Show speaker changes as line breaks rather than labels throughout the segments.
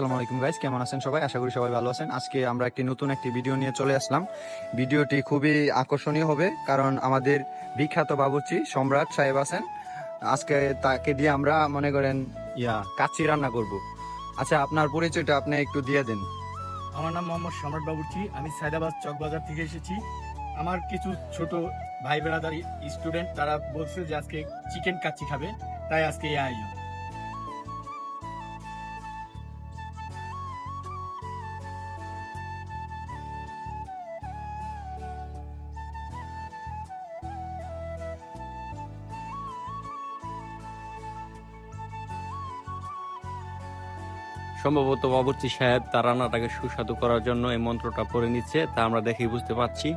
আসসালামু আলাইকুম গাইস কেমন আছেন সবাই? আশা করি সবাই ভালো আছেন। আজকে আমরা একটি নতুন একটি ভিডিও নিয়ে চলে আসলাম। ভিডিওটি খুবই আকর্ষণীয় হবে, কারণ আমাদের বিখ্যাত বাবুর্চি সম্রাট সাহেব আছেন। আজকে তাকে দিয়ে আমরা মনে করেন, ইয়া, কাচ্চি রান্না করব। আচ্ছা আপনার পরিচয়টা আপনি একটু দিয়ে দেন।
আমার নাম মোহাম্মদ সম্রাট বাবুর্চি। আমি সায়দাবাদ চকবাজার থেকে এসেছি। আমার কিছু ছোট ভাই বেড়াদার স্টুডেন্ট তারা বলছে যে আজকে চিকেন কাচ্চি খাবে। তাই আজকে এই আয়োজন।
সম্ভবত বাবুর্চি সাহেব তার রান্নাটাকে সুস্বাদু করার জন্য এই মন্ত্রটা পড়ে নিচ্ছে, তা আমরা দেখেই বুঝতে পারছি।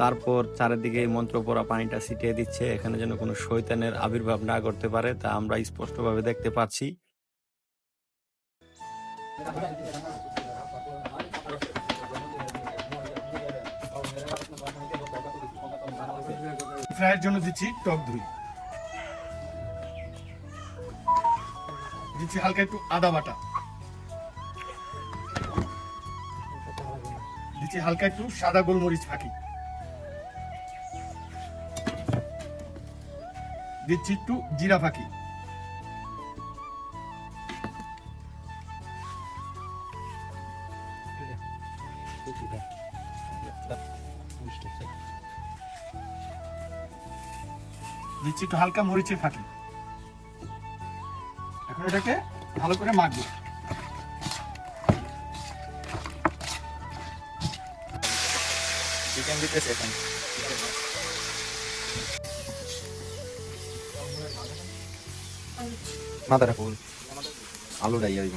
তারপর চারিদিকে এই মন্ত্র পড়া পানিটা ছিটিয়ে দিচ্ছে, এখানে যেন কোনো শৈতানের আবির্ভাব না করতে পারে, তা আমরা স্পষ্টভাবে দেখতে পাচ্ছি।
ফ্রাইয়ের জন্য দিচ্ছি টক দই। দিচ্ছি হালকা একটু আদা বাটা। দিচ্ছি হালকা একটু সাদা গোলমরিচ ফাঁকি। দিচ্ছি একটু জিরা ফাঁকি। দিচ্ছি একটু হালকা মরিচের ফাঁকি। এটাকে ভালো করে মাখবো।
চিকেন দিতেছে এখন। মাথাটা ফুল। আলু ডাই দিব।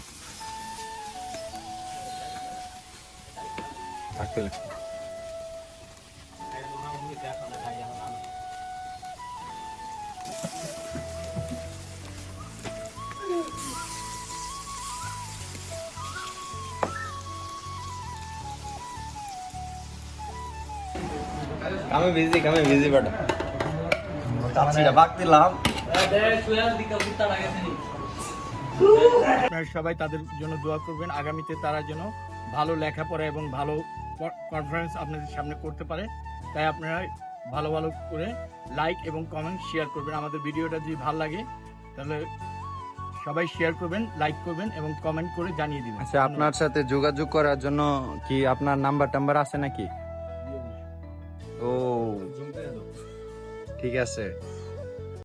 থাকতে
কামে বিজি কামে বিজি বাট
সবাই তাদের জন্য দোয়া করবেন, আগামীতে তারা যেন ভালো লেখাপড়া এবং ভালো কনফারেন্স আপনাদের সামনে করতে পারে। তাই আপনারা ভালো ভালো করে লাইক এবং কমেন্ট শেয়ার করবেন। আমাদের ভিডিওটা যদি ভালো লাগে, তাহলে সবাই শেয়ার করবেন লাইক করবেন এবং কমেন্ট করে জানিয়ে দিবেন।
আচ্ছা আপনার সাথে যোগাযোগ করার জন্য কি আপনার নাম্বার টাম্বার আছে নাকি? ঠিক আছে।